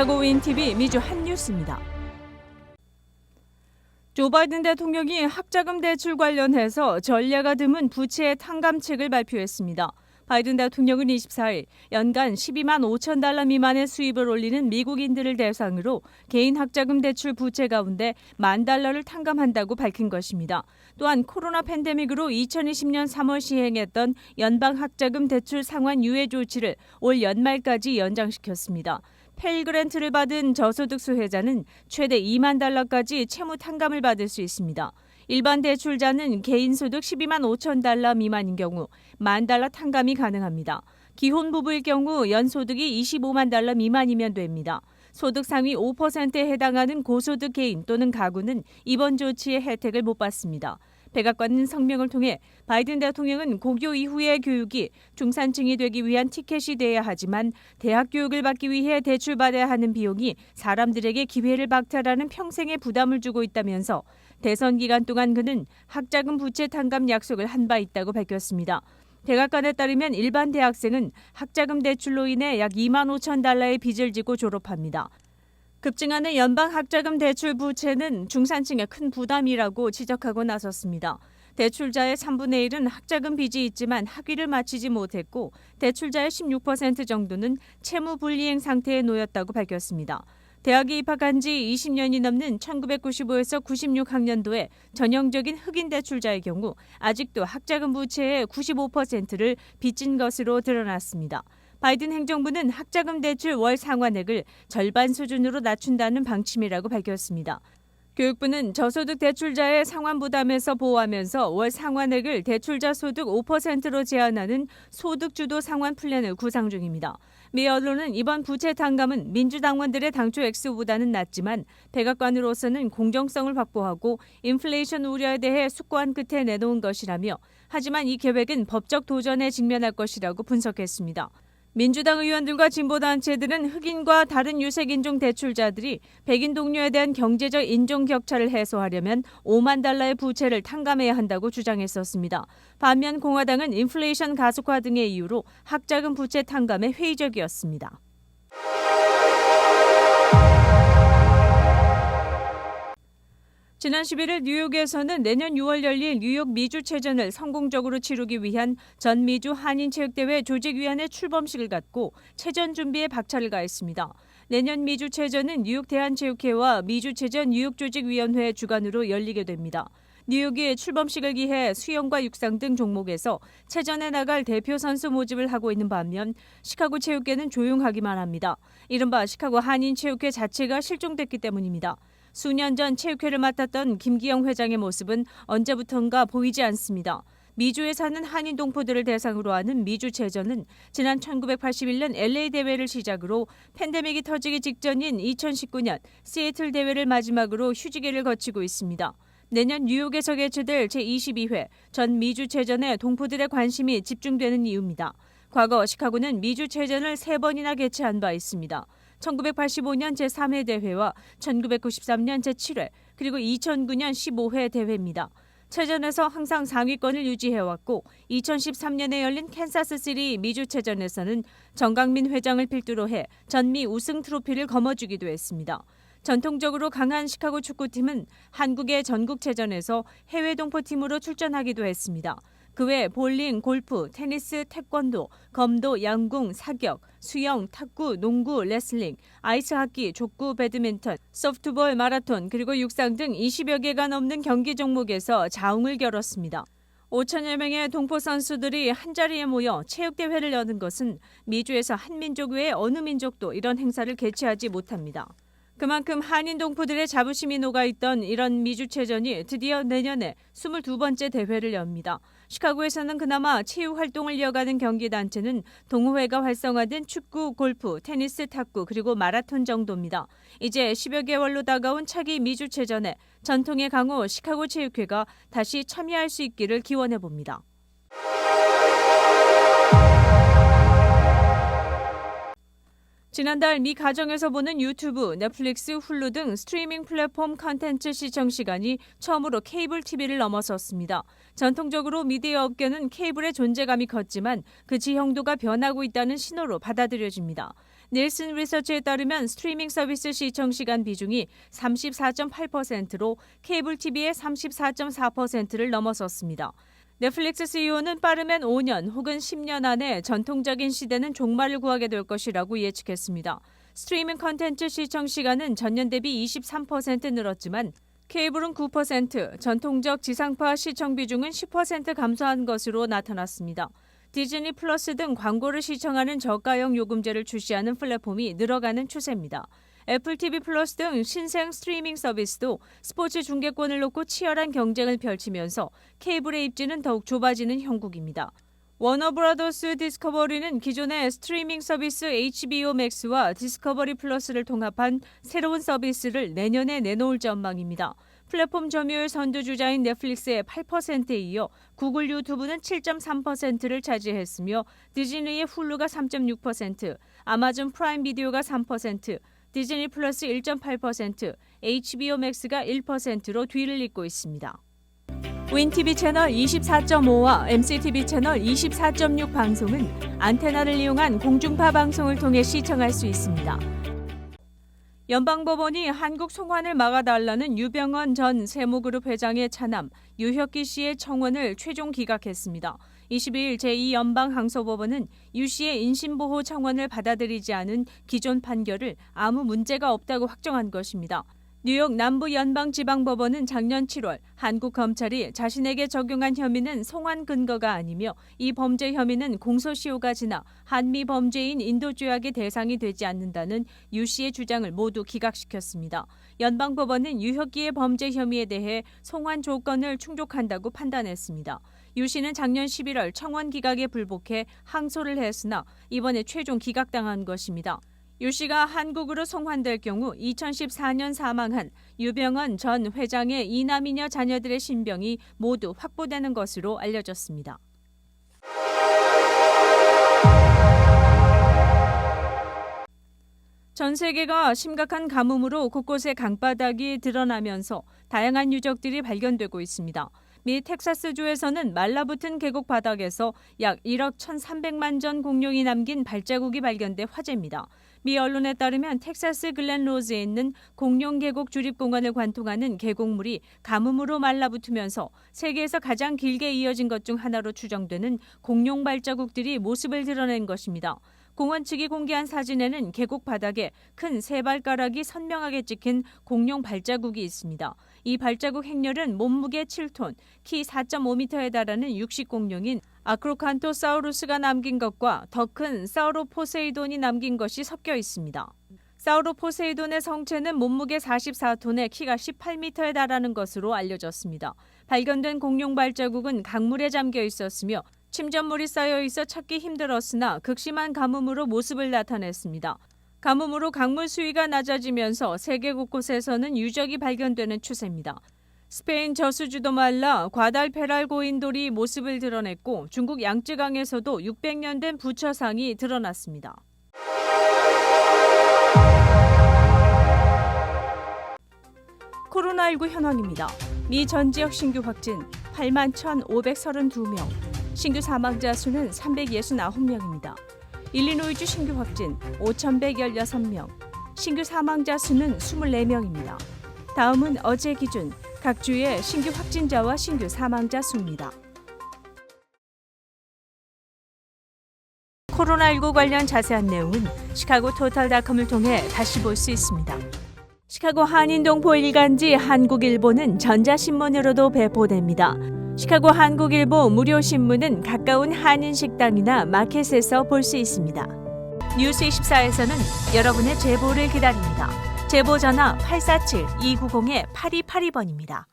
시카고 윈TV 미주 한뉴스입니다. 조 바이든 대통령이 학자금 대출 관련해서 전례가 드문 부채 탕감책을 발표했습니다. 바이든 대통령은 24일 연간 12만 5천 달러 미만의 수입을 올리는 미국인들을 대상으로 개인 학자금 대출 부채 가운데 만 달러를 탕감한다고 밝힌 것입니다. 또한 코로나 팬데믹으로 2020년 3월 시행했던 연방 학자금 대출 상환 유예 조치를 올 연말까지 연장시켰습니다. 펠 그랜트를 받은 저소득 수혜자는 최대 2만 달러까지 채무 탕감을 받을 수 있습니다. 일반 대출자는 개인 소득 12만 5천 달러 미만인 경우 만 달러 탕감이 가능합니다. 기혼 부부일 경우 연소득이 25만 달러 미만이면 됩니다. 소득 상위 5%에 해당하는 고소득 개인 또는 가구는 이번 조치의 혜택을 못 받습니다. 백악관은 성명을 통해 바이든 대통령은 고교 이후의 교육이 중산층이 되기 위한 티켓이 돼야 하지만 대학 교육을 받기 위해 대출받아야 하는 비용이 사람들에게 기회를 박탈하는 평생의 부담을 주고 있다면서 대선 기간 동안 그는 학자금 부채 탕감 약속을 한 바 있다고 밝혔습니다. 백악관에 따르면 일반 대학생은 학자금 대출로 인해 약 2만 5천 달러의 빚을 지고 졸업합니다. 급증하는 연방 학자금 대출 부채는 중산층의 큰 부담이라고 지적하고 나섰습니다. 대출자의 3분의 1은 학자금 빚이 있지만 학위를 마치지 못했고 대출자의 16% 정도는 채무 불이행 상태에 놓였다고 밝혔습니다. 대학에 입학한 지 20년이 넘는 1995에서 96학년도에 전형적인 흑인 대출자의 경우 아직도 학자금 부채의 95%를 빚진 것으로 드러났습니다. 바이든 행정부는 학자금 대출 월 상환액을 절반 수준으로 낮춘다는 방침이라고 밝혔습니다. 교육부는 저소득 대출자의 상환 부담에서 보호하면서 월 상환액을 대출자 소득 5%로 제한하는 소득 주도 상환 플랜을 구상 중입니다. 미 언론은 이번 부채 탕감은 민주당원들의 당초 액수보다는 낮지만 백악관으로서는 공정성을 확보하고 인플레이션 우려에 대해 숙고한 끝에 내놓은 것이라며 하지만 이 계획은 법적 도전에 직면할 것이라고 분석했습니다. 민주당 의원들과 진보단체들은 흑인과 다른 유색인종 대출자들이 백인 동료에 대한 경제적 인종 격차를 해소하려면 5만 달러의 부채를 탕감해야 한다고 주장했었습니다. 반면 공화당은 인플레이션 가속화 등의 이유로 학자금 부채 탕감에 회의적이었습니다. 지난 11일 뉴욕에서는 내년 6월 열릴 뉴욕 미주체전을 성공적으로 치르기 위한 전 미주 한인체육대회 조직위원회 출범식을 갖고 체전 준비에 박차를 가했습니다. 내년 미주체전은 뉴욕 대한체육회와 미주체전 뉴욕조직위원회 주관으로 열리게 됩니다. 뉴욕이 출범식을 기해 수영과 육상 등 종목에서 체전에 나갈 대표 선수 모집을 하고 있는 반면 시카고 체육계는 조용하기만 합니다. 이른바 시카고 한인체육회 자체가 실종됐기 때문입니다. 수년 전 체육회를 맡았던 김기영 회장의 모습은 언제부턴가 보이지 않습니다. 미주에 사는 한인 동포들을 대상으로 하는 미주체전은 지난 1981년 LA 대회를 시작으로 팬데믹이 터지기 직전인 2019년 시애틀 대회를 마지막으로 휴지기를 거치고 있습니다. 내년 뉴욕에서 개최될 제22회 전 미주체전에 동포들의 관심이 집중되는 이유입니다. 과거 시카고는 미주 체전을 세 번이나 개최한 바 있습니다. 1985년 제3회 대회와 1993년 제7회 그리고 2009년 15회 대회입니다. 체전에서 항상 상위권을 유지해왔고 2013년에 열린 캔사스시리 미주체전에서는 정강민 회장을 필두로 해 전미 우승 트로피를 거머쥐기도 했습니다. 전통적으로 강한 시카고 축구팀은 한국의 전국체전에서 해외 동포팀으로 출전하기도 했습니다. 그 외 볼링, 골프, 테니스, 태권도, 검도, 양궁, 사격, 수영, 탁구, 농구, 레슬링, 아이스 하키, 족구, 배드민턴, 소프트볼, 마라톤 그리고 육상 등 20여 개가 넘는 경기 종목에서 자웅을 겨뤘습니다. 5천여 명의 동포 선수들이 한자리에 모여 체육대회를 여는 것은 미주에서 한민족 외에 어느 민족도 이런 행사를 개최하지 못합니다. 그만큼 한인 동포들의 자부심이 녹아있던 이런 미주체전이 드디어 내년에 22번째 대회를 엽니다. 시카고에서는 그나마 체육 활동을 이어가는 경기 단체는 동호회가 활성화된 축구, 골프, 테니스, 탁구 그리고 마라톤 정도입니다. 이제 10여 개월로 다가온 차기 미주체전에 전통의 강호 시카고 체육회가 다시 참여할 수 있기를 기원해 봅니다. 지난달 미 가정에서 보는 유튜브, 넷플릭스, 훌루 등 스트리밍 플랫폼 컨텐츠 시청 시간이 처음으로 케이블 TV를 넘어섰습니다. 전통적으로 미디어 업계는 케이블의 존재감이 컸지만 그 지형도가 변하고 있다는 신호로 받아들여집니다. 닐슨 리서치에 따르면 스트리밍 서비스 시청 시간 비중이 34.8%로 케이블 TV의 34.4%를 넘어섰습니다. 넷플릭스 CEO는 빠르면 5년 혹은 10년 안에 전통적인 시대는 종말을 구하게 될 것이라고 예측했습니다. 스트리밍 컨텐츠 시청 시간은 전년 대비 23% 늘었지만 케이블은 9%, 전통적 지상파 시청 비중은 10% 감소한 것으로 나타났습니다. 디즈니 플러스 등 광고를 시청하는 저가형 요금제를 출시하는 플랫폼이 늘어가는 추세입니다. 애플 TV 플러스 등 신생 스트리밍 서비스도 스포츠 중계권을 놓고 치열한 경쟁을 펼치면서 케이블의 입지는 더욱 좁아지는 형국입니다. 워너브라더스 디스커버리는 기존의 스트리밍 서비스 HBO 맥스와 디스커버리 플러스를 통합한 새로운 서비스를 내년에 내놓을 전망입니다. 플랫폼 점유율 선두주자인 넷플릭스의 8%에 이어 구글 유튜브는 7.3%를 차지했으며 디즈니의 훌루가 3.6%, 아마존 프라임 비디오가 3%, 디즈니 플러스 1.8%, HBO 맥스가 1%로 뒤를 잇고 있습니다. 윈TV 채널 24.5와 MCTV 채널 24.6 방송은 안테나를 이용한 공중파 방송을 통해 시청할 수 있습니다. 연방법원이 한국 송환을 막아달라는 유병헌 전 세무그룹 회장의 차남 유혁기 씨의 청원을 최종 기각했습니다. 22일 제2연방항소법원은 유 씨의 인신보호 청원을 받아들이지 않은 기존 판결을 아무 문제가 없다고 확정한 것입니다. 뉴욕 남부 연방지방법원은 작년 7월 한국 검찰이 자신에게 적용한 혐의는 송환 근거가 아니며 이 범죄 혐의는 공소시효가 지나 한미 범죄인 인도조약의 대상이 되지 않는다는 유 씨의 주장을 모두 기각시켰습니다. 연방법원은 유혁기의 범죄 혐의에 대해 송환 조건을 충족한다고 판단했습니다. 유 씨는 작년 11월 청원 기각에 불복해 항소를 했으나 이번에 최종 기각당한 것입니다. 유 씨가 한국으로 송환될 경우 2014년 사망한 유병헌 전 회장의 이남이녀 자녀들의 신병이 모두 확보되는 것으로 알려졌습니다. 전 세계가 심각한 가뭄으로 곳곳에 강바닥이 드러나면서 다양한 유적들이 발견되고 있습니다. 미 텍사스주에서는 말라붙은 계곡 바닥에서 약 1억 1,300만 전 공룡이 남긴 발자국이 발견돼 화제입니다. 미 언론에 따르면 텍사스 글렌 로즈에 있는 공룡 계곡 주립 공원을 관통하는 계곡물이 가뭄으로 말라붙으면서 세계에서 가장 길게 이어진 것 중 하나로 추정되는 공룡 발자국들이 모습을 드러낸 것입니다. 공원 측이 공개한 사진에는 계곡 바닥에 큰 세 발가락이 선명하게 찍힌 공룡 발자국이 있습니다. 이 발자국 행렬은 몸무게 7톤, 키 4.5m에 달하는 육식 공룡인 아크로칸토사우루스가 남긴 것과 더 큰 사우로포세이돈이 남긴 것이 섞여 있습니다. 사우로포세이돈의 성체는 몸무게 44톤에 키가 18m에 달하는 것으로 알려졌습니다. 발견된 공룡 발자국은 강물에 잠겨 있었으며 침전물이 쌓여 있어 찾기 힘들었으나 극심한 가뭄으로 모습을 나타냈습니다. 가뭄으로 강물 수위가 낮아지면서 세계 곳곳에서는 유적이 발견되는 추세입니다. 스페인 저수지도 말라 과달페랄 고인돌이 모습을 드러냈고 중국 양쯔강에서도 600년 된 부처상이 드러났습니다. 코로나19 현황입니다. 미 전 지역 신규 확진 8만 1,532명, 신규 사망자 수는 369명입니다. 일리노이주 신규 확진 5,116명, 신규 사망자 수는 24명입니다. 다음은 어제 기준 각 주의 신규 확진자와 신규 사망자 수입니다. 코로나19 관련 자세한 내용은 시카고 토탈닷컴을 통해 다시 볼 수 있습니다. 시카고 한인동포 일간지 한국일보는 전자신문으로도 배포됩니다. 시카고 한국일보 무료 신문은 가까운 한인 식당이나 마켓에서 볼 수 있습니다. 뉴스 24에서는 여러분의 제보를 기다립니다. 제보 전화 847-290-8282번입니다.